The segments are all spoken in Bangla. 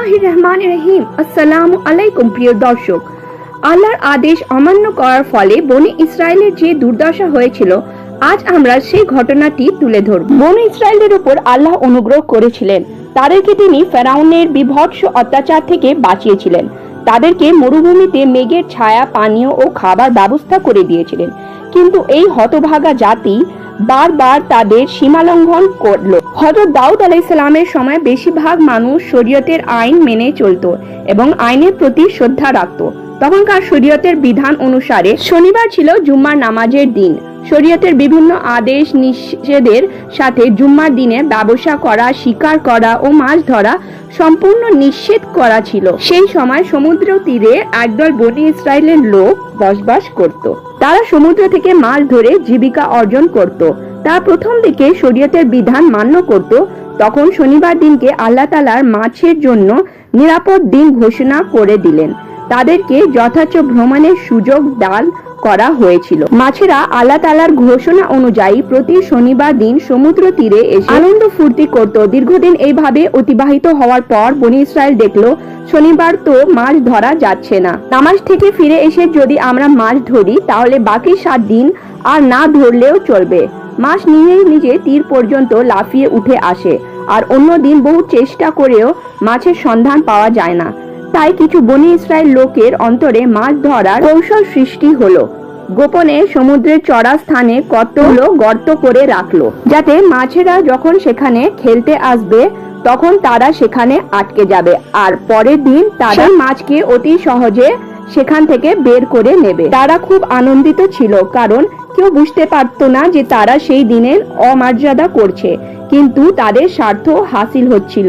রহমান রহিম আসসালামু আলাইকুম প্রিয় দর্শক। আল্লাহর আদেশ অমান্য করার ফলে বনে ইসরায়েলের যে দুর্দশা হয়েছিল, আজ আমরা সেই ঘটনাটি তুলে ধরব। বনে ইসরায়েলের উপর আল্লাহ অনুগ্রহ করেছিলেন। তাদেরকে তিনি ফেরাউনের বিভৎস অত্যাচার থেকে বাঁচিয়েছিলেন। তাদেরকে মরুভূমিতে মেঘের ছায়া, পানীয় ও খাবার ব্যবস্থা করে দিয়েছিলেন। কিন্তু এই হতভাগা জাতি বারবার তাদের সীমালঙ্ঘন করল। হজরত দাউদ আলাইসালামের সময় বেশিরভাগ মানুষ শরীয়তের আইন মেনে চলতো এবং আইনের প্রতি শ্রদ্ধা রাখত। তখনকার শরীয়তের বিধান অনুসারে শনিবার ছিল জুম্মার নামাজের দিন। শরীয়তের বিভিন্ন আদেশ নিষেধের সাথে জুম্মার দিনে ব্যবসা করা, শিকার করা ও মাছ ধরা সম্পূর্ণ নিষেধ করা ছিল। সেই সময় সমুদ্র তীরে একদল বনি ইসরায়েলের লোক বসবাস করত। তারা সমুদ্র থেকে মাছ ধরে জীবিকা অর্জন করত। তার প্রথম দিকে শরীয়তের বিধান মান্য করত, তখন শনিবার দিনকে আল্লাহ তালার মাছের জন্য নিরাপদ দিন ঘোষণা করে দিলেন। তাদেরকে যথার্থ ভ্রমণের সুযোগ, দান করা হয়েছিল। মাছেরা আল্লাহ তালার ঘোষণা অনুযায়ী প্রতি শনিবার দিন সমুদ্র তীরে এসে আনন্দ ফুর্তি করত। দীর্ঘদিন এইভাবে অতিবাহিত হওয়ার পর বনি ইসরায়েল দেখল, শনিবার তো মাছ ধরা যাচ্ছে না। নামাজ থেকে ফিরে এসে যদি আমরা মাছ ধরি, তাহলে বাকি সাত দিন আর না ধরলেও চলবে। মাছ নিজে নিজে তীর পর্যন্ত লাফিয়ে উঠে আসে, আর অন্য দিন বহু চেষ্টা করেও মাছের সন্ধান পাওয়া যায় না। তাই কিছু বনি ইসরায়েল লোকের অন্তরে মাছ ধরার কৌশল সৃষ্টি হলো। গোপনে সমুদ্রের চড়া স্থানে কতগুলো গর্ত করে রাখল, যাতে মাছেরা যখন সেখানে খেলতে আসবে, তখন তারা সেখানে আটকে যাবে আর পরের দিন তারা মাছকে অতি সহজে সেখান থেকে বের করে নেবে। তারা খুব আনন্দিত ছিল, কারণ কেউ বুঝতে পারতো না যে তারা সেই দিনের অমর্যাদা করছে, কিন্তু তাদের স্বার্থ হাসিল হচ্ছিল।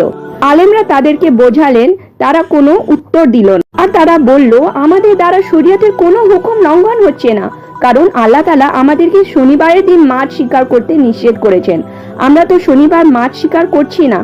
আলেমরা তাদেরকে বোঝালেন, তারা কোনো উত্তর দিল না। আর তারা বলল, আমাদের দ্বারা শরীয়তের কোনো হুকুম লঙ্ঘন হচ্ছে না, কারণ আল্লাহ তালা আমাদেরকে শনিবারের দিন মাছ শিকার করতে নিষেধ করেছেন। আমরা তো শনিবার মাছ শিকার করছি না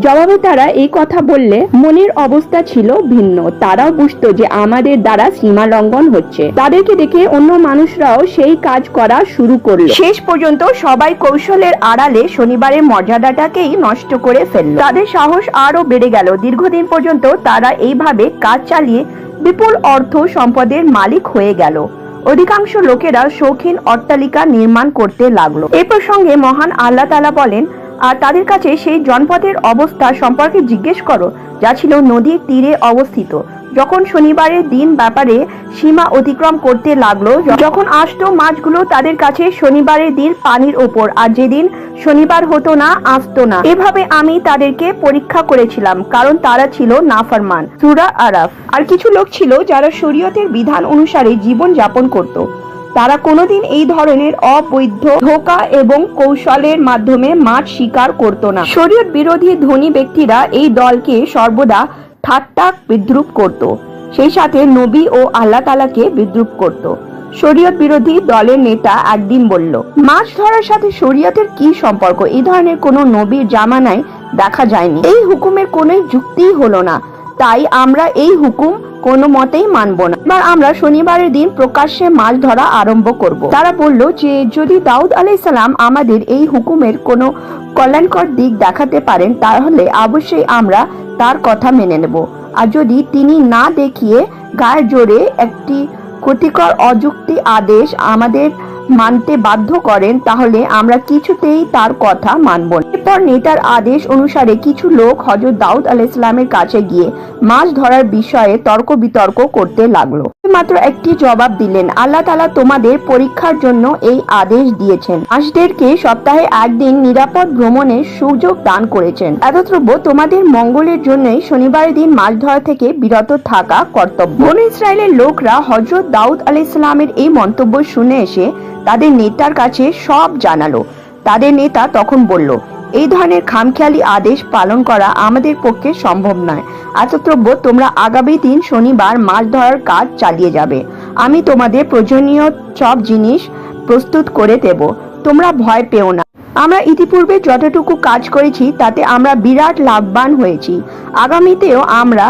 জবাবে তারা এই কথা বললে, মনের অবস্থা ছিল ভিন্ন। তারাও বুঝতো যে আমাদের দ্বারা সীমা লঙ্ঘন হচ্ছে। তাদেরকে দেখে অন্য মানুষরাও সেই কাজ করা শুরু করল। শেষ পর্যন্ত সবাই কৌশলের আড়ালে শনিবারের মর্যাদাটাকেই নষ্ট করে ফেলল। তাদের সাহস আরও বেড়ে গেল। দীর্ঘদিন পর্যন্ত তারা এইভাবে কাজ চালিয়ে বিপুল অর্থ সম্পদের মালিক হয়ে গেল। অধিকাংশ লোকেরা শৌখিন অট্টালিকা নির্মাণ করতে লাগল। এ প্রসঙ্গে মহান আল্লাহ তালা বলেন আর তাদের কাছে সেই জনপদের অবস্থা সম্পর্কে জিজ্ঞেস করো, যা ছিল নদীর তীরে অবস্থিত। যখন শনিবারের দিন ব্যাপারে সীমা অতিক্রম করতে লাগল যখন আসতো মাছগুলো তাদের কাছে শনিবারের দিন পানির ওপর, আর যেদিন শনিবার হতো না, আসতো না। এভাবে আমি তাদেরকে পরীক্ষা করেছিলাম, কারণ তারা ছিল নাফরমান, সুরা আরাফ। আর কিছু লোক ছিল যারা শরীয়তের বিধান অনুসারে জীবন যাপন করত। তারা কোনোদিন এই ধরনের অবৈধ ধোকা এবং কৌশলের মাধ্যমে মাছ শিকার করত না। শরীয়ত বিরোধী ধনী ব্যক্তিরা এই দলকে সর্বদা ঠাট্টা বিদ্রুপ করত, সেই সাথে নবী ও আল্লাহ তালাকে বিদ্রুপ করত। শরীয়ত বিরোধী দলের নেতা একদিন বলল, মাছ ধরার সাথে শরীয়তের কি সম্পর্ক? এই ধরনের কোনো নবীর জামানায় দেখা যায়নি। এই হুকুমের কোনো যুক্তিই হলো না। তাই আমরা এই হুকুম কোনো মতেই মানব না। এবার আমরা শনিবারের দিন প্রকাশ্যে মাছ ধরা আরম্ভ করব। তারা বলল যে, যদি দাউদ আলাইসালাম আমাদের এই হুকুমের কোনো কল্যাণকর দিক দেখাতে পারেন, তাহলে অবশ্যই আমরা তার কথা মেনে নেব। আর যদি তিনি না দেখিয়ে গায়ের জোরে একটি ক্ষতিকর অযুক্তি আদেশ আমাদের মানতে বাধ্য করেন, তাহলে আমরা কিছুতেই তার কথা মানব এরপর নেতার আদেশ অনুসারে কিছু লোক হজরত দাউদ আলাইসালামের কাছে গিয়ে মাছ ধরার বিষয়ে তর্ক বিতর্ক করতে লাগল। মাত্র একটি জবাব দিলেন। আল্লাহ তালা তোমাদের পরীক্ষার জন্য এই আদেশ দিয়েছেন। মাসদেরকে সপ্তাহে একদিন নিরাপদ ভ্রমণের সুযোগ দান করেছেন। এতদ্রব্য তোমাদের মঙ্গলের জন্যই শনিবারের দিন মাছ ধরা থেকে বিরত থাকা কর্তব্য। বন ইসরায়েলের লোকরা হজরত দাউদ আলি ইসলামের এই মন্তব্য শুনে এসে তাদের নেতার কাছে সব জানালো। তাদের নেতা তখন বলল এই ধরনের খামখেয়ালি আদেশ পালন করা আমাদের পক্ষে সম্ভব নয়। এতদ্রব্য তোমরা আগামী দিন শনিবার মাছ ধরার কাজ চালিয়ে যাবে। আমি তোমাদের প্রয়োজনীয় সব জিনিস প্রস্তুত করে দেব। তোমরা ভয় পেও না। আমরা ইতিপূর্বে যতটুকু কাজ করেছি, তাতে আমরা বিরাট লাভবান হয়েছি। আগামীতেও আমরা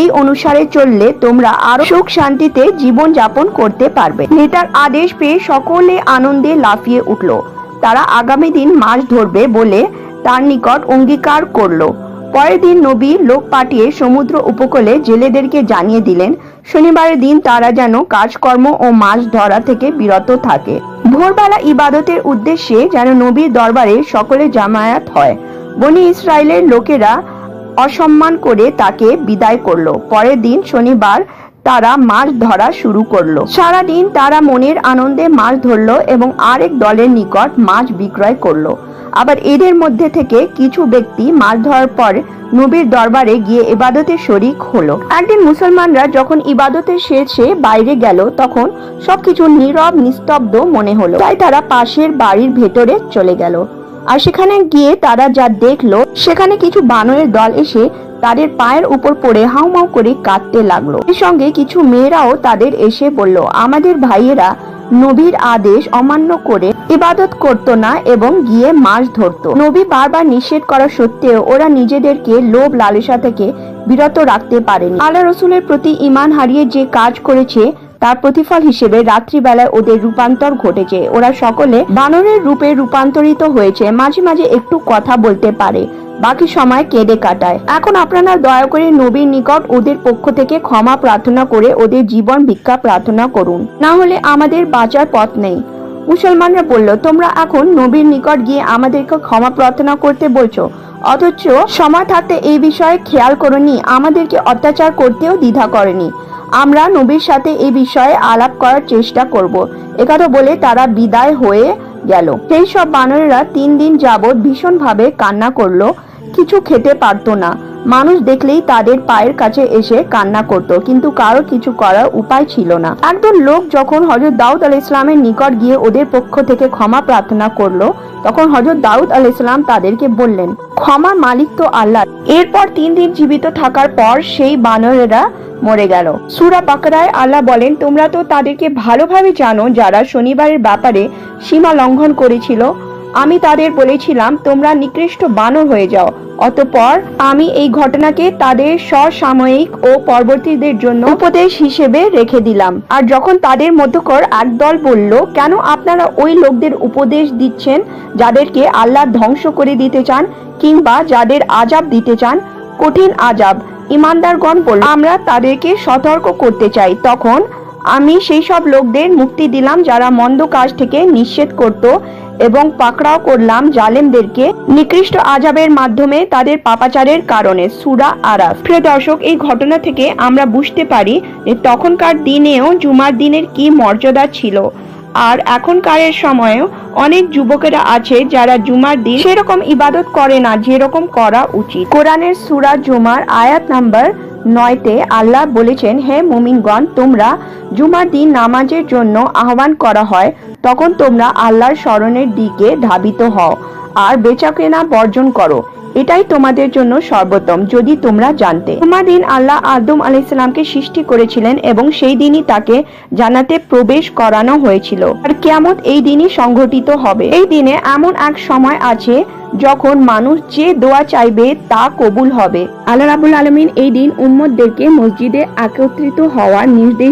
এই অনুসারে চললে তোমরা আরও সুখ শান্তিতে জীবন যাপন করতে পারবে। নেতার আদেশ পেয়ে সকলে আনন্দে লাফিয়ে উঠল। তারা আগামী দিন মাছ ধরবে বলে তার নিকট অঙ্গীকার করল। পরের দিন নবী লোক পাঠিয়ে সমুদ্র উপকূলে জেলেদেরকে জানিয়ে দিলেন, শনিবারের দিন তারা যেন কাজকর্ম ও মাছ ধরা থেকে বিরত থাকে। ভোরবেলা ইবাদতের উদ্দেশ্যে যেন নবীর দরবারে সকলে জামায়াত হয়। বনি ইসরায়েলের লোকেরা অসম্মান করে তাকে বিদায় করল। পরের দিন শনিবার তারা মাছ ধরা শুরু করল। সারাদিন তারা মনের আনন্দে মাছ ধরলো এবং আরেক দলের নিকট মাছ বিক্রয় করল। আবার এদের মধ্যে থেকে কিছু ব্যক্তি মাছ ধরার পর নবীর দরবারে গিয়ে ইবাদতে শরিক হলো। একদিন মুসলমানরা যখন ইবাদতের শেষে বাইরে গেল, তখন সবকিছু নীরব, নিস্তব্ধ মনে হলো। তাই তারা পাশের বাড়ির ভেতরে চলে গেল। আর সেখানে গিয়ে তারা যা দেখল, সেখানে কিছু বানরের দল এসে তাদের পায়ের উপর পড়ে হাউমাউ করে কাঁদতে লাগল। এর সঙ্গে কিছু মেয়েরাও তাদের এসে বলল, আমাদের ভাইয়েরা নবীর আদেশ অমান্য করে ইবাদত করত না এবং গিয়ে মাছ ধরতো। নবী বারবার নিষেধ করা সত্ত্বেও ওরা নিজেদেরকে লোভ লালসা থেকে বিরত রাখতে পারেনি। আল্লাহ রসুলের প্রতি ইমান হারিয়ে যে কাজ করেছে, তার প্রতিফল হিসেবে রাত্রিবেলায় ওদের রূপান্তর ঘটেছে। ওরা সকলে বানরের রূপে রূপান্তরিত হয়েছে। মাঝে মাঝে একটু কথা বলতে পারে। বাকি সময় কেঁদে কাটায়। এখন আপনারা দয়া করে নবীর নিকট ওদের পক্ষ থেকে ক্ষমা প্রার্থনা করে ওদের জীবন ভিক্ষা প্রার্থনা করুন। না হলে আমাদের বাঁচার পথ নেই। মুসলমানরা বলল, তোমরা এখন নবীর নিকট গিয়ে আমাদেরকে ক্ষমা প্রার্থনা করতে বলছো। অথচ সময় থাকতে এই বিষয়ে খেয়াল করনি, আমাদেরকে অত্যাচার করতেও দ্বিধা করেনি। আমরা নবীর সাথে এই বিষয়ে আলাপ করার চেষ্টা করব। একথা বলে তারা বিদায় হয়ে গেল। সেই সব বানরেরা তিন দিন যাবৎ ভীষণভাবে কান্না করল। কিছু খেতে পারতো না। মানুষ দেখলেই তাদের পায়ের কাছে এসে কান্না করত, কিন্তু কারও কিছু করার উপায় ছিল না। একজন লোক যখন হজরত দাউদ আল ইসলামের নিকট গিয়ে ওদের পক্ষ থেকে ক্ষমা প্রার্থনা করল, তখন হজরত দাউদ আল ইসলাম তাদেরকে বললেন ক্ষমার মালিক তো আল্লাহ। এরপর তিন দিন জীবিত থাকার পর সেই বানরেরা মরে গেল। সুরা বাকরায় আল্লাহ বলেন, তোমরা তো তাদেরকে ভালোভাবে জানো যারা শনিবারের ব্যাপারে সীমা লঙ্ঘন করেছিল আমি তাদের বলেছিলাম, তোমরা নিকৃষ্ট বানর হয়ে যাও। অতঃপর আমি এই ঘটনাকে তাদের স্বসাময়িক ও পরবর্তীদের জন্য উপদেশ হিসেবে রেখে দিলাম। আর যখন তাদের মধ্যকর একদল বলল, কেন আপনারা ওই লোকদের উপদেশ দিচ্ছেন যাদেরকে আল্লাহ ধ্বংস করে দিতে চান কিংবা যাদের আজাব দিতে চান? কঠিন আজাব ইমানদারগণ বলল, আমরা তাদেরকে সতর্ক করতে চাই। তখন আমি সেই সব লোকদের মুক্তি দিলাম যারা মন্দ কাজ থেকে নিষেধ করত এবং পাকড়াও করলাম জালেমদেরকে। নিকৃষ্ট আজাবের মাধ্যমে তাদের পাপাচারের কারণে সুরা আরাফ। প্রিয় দর্শক, এই ঘটনা থেকে আমরা বুঝতে পারি যে তখনকার দিনেও জুমার দিনের কি মর্যাদা ছিল। আর এখনকারের সময়েও অনেক যুবকেরা আছে যারা জুমার দিন সেরকম ইবাদত করে না, যেরকম করা উচিত। কোরআনের সুরা জুমার আয়াত নাম্বার নয়তে আল্লাহ বলেছেন, হে মুমিনগণ, তোমরা জুমার দিন নামাজের জন্য আহ্বান করা হয়, তখন তোমরা আল্লাহর স্মরণের দিকে ধাবিত হও। আর বেচাকেনা বর্জন করো। এটাই তোমাদের জন্য সর্বোত্তম, যদি তোমরা জানতে। জুমার দিন আল্লাহ আদম আলাইসালামকে সৃষ্টি করেছিলেন এবং সেই দিনই তাকে জানাতে প্রবেশ করানো হয়েছিল। আর কেয়ামত এই দিনই সংঘটিত হবে। এই দিনে এমন এক সময় আছে যখন মানুষ যে দোয়া চাইবে তা কবুল হবে। আল্লাহ রাবুল আলমিন এই দিন উম্মতদেরকে মসজিদে একত্রিত হওয়ার নির্দেশ